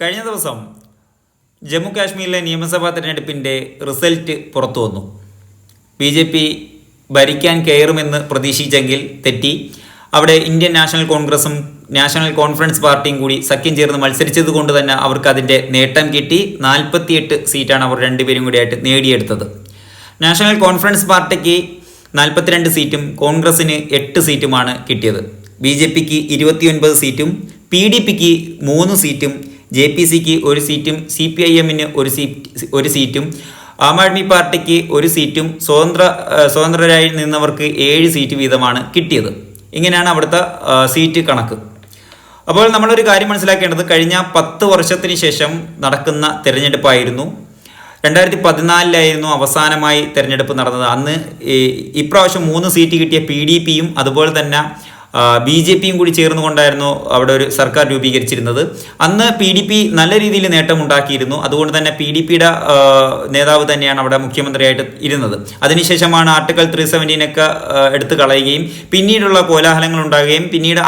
കഴിഞ്ഞ ദിവസം ജമ്മു കാശ്മീരിലെ നിയമസഭാ തെരഞ്ഞെടുപ്പിന്റെ റിസൾട്ട് പുറത്തു വന്നു. ബി ജെ പി ഭരിക്കാൻ കയറുമെന്ന് പ്രതീക്ഷിച്ചെങ്കിൽ തെറ്റി. അവിടെ ഇന്ത്യൻ നാഷണൽ കോൺഗ്രസും നാഷണൽ കോൺഫറൻസ് പാർട്ടിയും കൂടി സഖ്യം ചേർന്ന് മത്സരിച്ചത് കൊണ്ട് തന്നെ അവർക്ക് അതിന്റെ നേട്ടം കിട്ടി. നാൽപ്പത്തിയെട്ട് സീറ്റാണ് അവർ രണ്ടുപേരും കൂടിയായിട്ട് നേടിയെടുത്തത്. നാഷണൽ കോൺഫറൻസ് പാർട്ടിക്ക് നാൽപ്പത്തിരണ്ട് സീറ്റും കോൺഗ്രസിന് എട്ട് സീറ്റുമാണ് കിട്ടിയത്. ബി ജെ പിക്ക് ഇരുപത്തിയൊൻപത് സീറ്റും പി ഡി പിക്ക് മൂന്ന് സീറ്റും ജെ പി സിക്ക് ഒരു സീറ്റും സി പി ഐ എമ്മിന് ഒരു സീറ്റ് ഒരു സീറ്റും ആം ആദ്മി പാർട്ടിക്ക് ഒരു സീറ്റും സ്വതന്ത്ര സ്വതന്ത്രരായി നിന്നവർക്ക് ഏഴ് സീറ്റ് വീതമാണ് കിട്ടിയത്. ഇങ്ങനെയാണ് അവിടുത്തെ സീറ്റ് കണക്ക്. അപ്പോൾ നമ്മളൊരു കാര്യം മനസ്സിലാക്കേണ്ടത് കഴിഞ്ഞ പത്ത് വർഷത്തിന് ശേഷം നടക്കുന്ന തിരഞ്ഞെടുപ്പായിരുന്നു. രണ്ടായിരത്തി പതിനാലിലായിരുന്നു അവസാനമായി തിരഞ്ഞെടുപ്പ് നടന്നത്. അന്ന് ഇപ്രാവശ്യം മൂന്ന് സീറ്റ് കിട്ടിയ പി ഡി പിയും അതുപോലെ തന്നെ ബി ജെ പിയും കൂടി ചേർന്നുകൊണ്ടായിരുന്നു അവിടെ ഒരു സർക്കാർ രൂപീകരിച്ചിരുന്നത്. അന്ന് പി ഡി പി നല്ല രീതിയിൽ നേട്ടമുണ്ടാക്കിയിരുന്നു. അതുകൊണ്ട് തന്നെ പി ഡി പിയുടെ നേതാവ് തന്നെയാണ് അവിടെ മുഖ്യമന്ത്രിയായിട്ട് ഇരുന്നത്. അതിനുശേഷമാണ് ആർട്ടിക്കൽ ത്രീ സെവന്റീനൊക്കെ എടുത്തു കളയുകയും പിന്നീടുള്ള കോലാഹലങ്ങൾ ഉണ്ടാകുകയും പിന്നീട്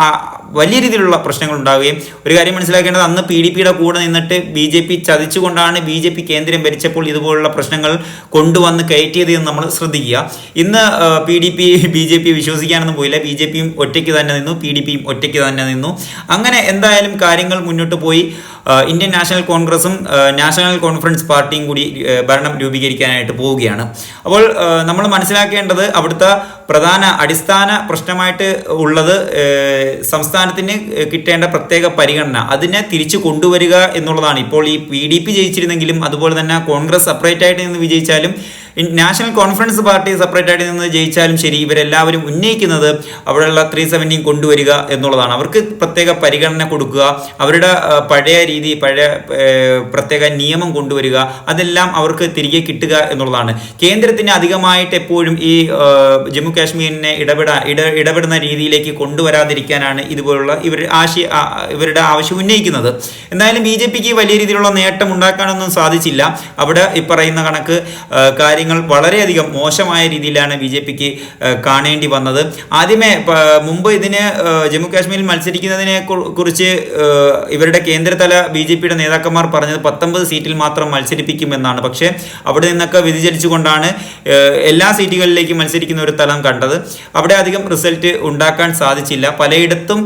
വലിയ രീതിയിലുള്ള പ്രശ്നങ്ങൾ ഉണ്ടാവുകയും ഒരു കാര്യം മനസ്സിലാക്കേണ്ടത് അന്ന് പി ഡി പിയുടെ കൂടെ നിന്നിട്ട് ബി ജെ പി ചതിച്ചുകൊണ്ടാണ് ബി ജെ പി കേന്ദ്രം ഭരിച്ചപ്പോൾ ഇതുപോലുള്ള പ്രശ്നങ്ങൾ കൊണ്ടുവന്ന് കയറ്റിയത് എന്ന് നമ്മൾ ശ്രദ്ധിക്കുക. ഇന്ന് P D P B J P വിശ്വസിക്കാനൊന്നും പോയില്ല. ബി ജെ പിയും ഒറ്റയ്ക്ക് തന്നെ നിന്നു. പി ഡി പിയും ഒറ്റയ്ക്ക് തന്നെ നിന്നു. അങ്ങനെ എന്തായാലും കാര്യങ്ങൾ മുന്നോട്ട് പോയി. ഇന്ത്യൻ നാഷണൽ കോൺഗ്രസും നാഷണൽ കോൺഫറൻസ് പാർട്ടിയും കൂടി ഭരണം രൂപീകരിക്കാനായിട്ട് പോവുകയാണ്. അപ്പോൾ നമ്മൾ മനസ്സിലാക്കേണ്ടത് അവിടുത്തെ പ്രധാന അടിസ്ഥാന പ്രശ്നമായിട്ട് ഉള്ളത് സംസ്ഥാനത്തിന് കിട്ടേണ്ട പ്രത്യേക പരിഗണന. അതിനെ തിരിച്ചു കൊണ്ടുവരിക എന്നുള്ളതാണ്. ഇപ്പോൾ ഈ പി ഡി പി ജയിച്ചിരുന്നെങ്കിലും അതുപോലെ തന്നെ കോൺഗ്രസ് സെപ്പറേറ്റ് ആയിട്ട് നിന്ന് വിജയിച്ചാലും നാഷണൽ കോൺഫറൻസ് പാർട്ടി സെപ്പറേറ്റ് ആയിട്ട് നിന്ന് ജയിച്ചാലും ശരി ഇവരെല്ലാവരും ഉന്നയിക്കുന്നത് അവിടെയുള്ള ത്രീ സെവന്റീൻ കൊണ്ടുവരിക എന്നുള്ളതാണ്. അവർക്ക് പ്രത്യേക പരിഗണന കൊടുക്കുക അവരുടെ പഴയ രീതി പഴയ പ്രത്യേക നിയമം കൊണ്ടുവരിക അതെല്ലാം അവർക്ക് തിരികെ കിട്ടുക എന്നുള്ളതാണ്. കേന്ദ്രത്തിന് അധികമായിട്ട് എപ്പോഴും ഈ ജമ്മു കാശ്മീരിനെ ഇടപെടാ ഇട ഇടപെടുന്ന രീതിയിലേക്ക് കൊണ്ടുവരാതിരിക്കാനാണ് ഇതുപോലുള്ള ഇവർ ആശയ ഇവരുടെ ആവശ്യം ഉന്നയിക്കുന്നത്. എന്തായാലും ബി ജെ പിക്ക് വലിയ രീതിയിലുള്ള നേട്ടം ഉണ്ടാക്കാനൊന്നും സാധിച്ചില്ല. അവിടെ ഈ പറയുന്ന കണക്ക് ആ, കാര്യങ്ങൾ വളരെയധികം മോശമായ രീതിയിലാണ് ബി ജെ പിക്ക് കാണേണ്ടി വന്നത്. ആദ്യമേ മുമ്പ് ഇതിന് ജമ്മു കാശ്മീരിൽ മത്സരിക്കുന്നതിനെ കുറിച്ച് ഇവരുടെ കേന്ദ്രതല ബി ജെ പിയുടെ നേതാക്കന്മാർ പറഞ്ഞത് പത്തൊമ്പത് സീറ്റിൽ മാത്രം മത്സരിപ്പിക്കുമെന്നാണ്. പക്ഷേ അവിടെ നിന്നൊക്കെ വ്യതിചലിച്ചുകൊണ്ടാണ് ആ, എല്ലാ സീറ്റുകളിലേക്കും മത്സരിക്കുന്ന ഒരു തലം കണ്ടത്. അവിടെ അധികം റിസൾട്ട് ഉണ്ടാക്കാൻ സാധിച്ചില്ല. പലയിടത്തും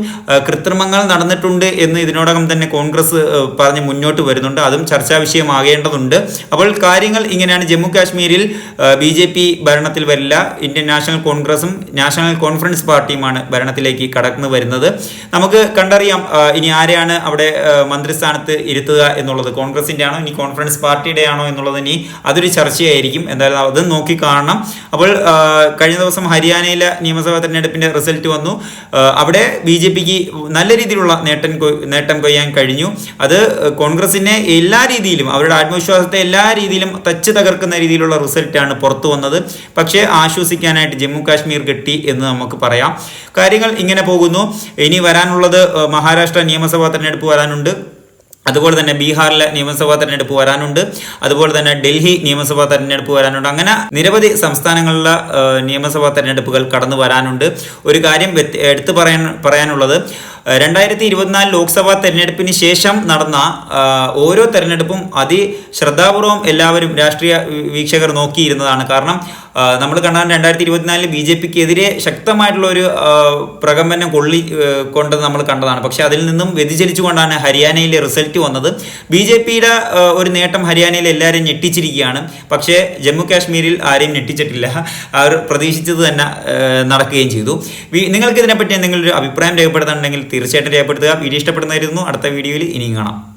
കൃത്രിമങ്ങൾ നടന്നിട്ടുണ്ട് എന്ന് ഇതിനോടകം തന്നെ കോൺഗ്രസ് പറഞ്ഞ് മുന്നോട്ട് വരുന്നുണ്ട്. അതും ചർച്ചാ വിഷയമാകേണ്ടതുണ്ട്. അപ്പോൾ കാര്യങ്ങൾ ഇങ്ങനെയാണ്. ജമ്മു കാശ്മീരിൽ ബി ജെ പി ഭരണത്തിൽ വരില്ല. ഇന്ത്യൻ നാഷണൽ കോൺഗ്രസും നാഷണൽ കോൺഫറൻസ് പാർട്ടിയുമാണ് ഭരണത്തിലേക്ക് കടന്നു വരുന്നത്. നമുക്ക് കണ്ടറിയാം ഇനി ആരെയാണ് അവിടെ മന്ത്രിസ്ഥാനത്ത് ഇരുത്തുക എന്നുള്ളത്. കോൺഗ്രസിന്റെ ആണോ ഇനി കോൺഫറൻസ് പാർട്ടിയുടെ ആണോ എന്നുള്ളത് ഇനി അതൊരു ചർച്ചയായിരിക്കും. എന്തായാലും അത് നോക്കി കാണണം. അപ്പോൾ കഴിഞ്ഞ ദിവസം ഹരിയാനയിലെ നിയമസഭാ തെരഞ്ഞെടുപ്പിന്റെ റിസൾട്ട് വന്നു. അവിടെ ബി ജെ പിക്ക് നല്ല രീതിയിലുള്ള നേട്ടം നേട്ടം കൊയ്യാൻ കഴിഞ്ഞു. അത് കോൺഗ്രസിനെ എല്ലാ രീതിയിലും അവരുടെ ആത്മവിശ്വാസത്തെ എല്ലാ രീതിയിലും തച്ച് തകർക്കുന്ന രീതിയിലുള്ള റിസൾട്ടാണ് പുറത്തു വന്നത്. പക്ഷേ ആശ്വസിക്കാനായിട്ട് ജമ്മു കാശ്മീർ കിട്ടി എന്ന് നമുക്ക് പറയാം. കാര്യങ്ങൾ ഇങ്ങനെ പോകുന്നു. ഇനി വരാനുള്ളത് മഹാരാഷ്ട്ര നിയമസഭാ തെരഞ്ഞെടുപ്പ് വരാനുണ്ട്. അതുപോലെ തന്നെ ബീഹാറിലെ നിയമസഭാ തെരഞ്ഞെടുപ്പ് വരാനുണ്ട്. അതുപോലെ തന്നെ ഡൽഹി നിയമസഭാ തെരഞ്ഞെടുപ്പ് വരാനുണ്ട്. അങ്ങനെ നിരവധി സംസ്ഥാനങ്ങളിലെ നിയമസഭാ തെരഞ്ഞെടുപ്പുകൾ കടന്നു വരാനുണ്ട്. ഒരു കാര്യം എടുത്തു പറയാൻ പറയാനുള്ളത് രണ്ടായിരത്തി ഇരുപത്തിനാല് ലോക്സഭാ തെരഞ്ഞെടുപ്പിന് ശേഷം നടന്ന ഓരോ തെരഞ്ഞെടുപ്പും അതി ശ്രദ്ധാപൂർവം എല്ലാവരും രാഷ്ട്രീയ വീക്ഷകർ നോക്കിയിരുന്നതാണ്. കാരണം നമ്മൾ കണ്ടാൽ രണ്ടായിരത്തി ഇരുപത്തിനാലിൽ ബി ജെ പിക്ക് എതിരെ ശക്തമായിട്ടുള്ള ഒരു പ്രകമ്പനം കൊള്ളി കൊണ്ടത് നമ്മൾ കണ്ടതാണ്. പക്ഷെ അതിൽ നിന്നും വ്യതിചലിച്ചുകൊണ്ടാണ് ഹരിയാനയിലെ റിസൾട്ട് വന്നത്. ബി ജെ പിയുടെ ഒരു നേട്ടം ഹരിയാനയിൽ എല്ലാവരും ഞെട്ടിച്ചിരിക്കുകയാണ്. പക്ഷേ ജമ്മു കാശ്മീരിൽ ആരെയും ഞെട്ടിച്ചിട്ടില്ല. അവർ പ്രതീക്ഷിച്ചത് തന്നെ നടക്കുകയും ചെയ്തു. നിങ്ങൾക്ക് ഇതിനെപ്പറ്റി എന്തെങ്കിലും ഒരു അഭിപ്രായം രേഖപ്പെടുത്തുന്നുണ്ടെങ്കിൽ തീർച്ചയായിട്ടും രേഖപ്പെടുത്തുക. വീഡിയോ ഇഷ്ടപ്പെടുന്നതായിരുന്നു അടുത്ത വീഡിയോയിൽ ഇനിയും കാണാം.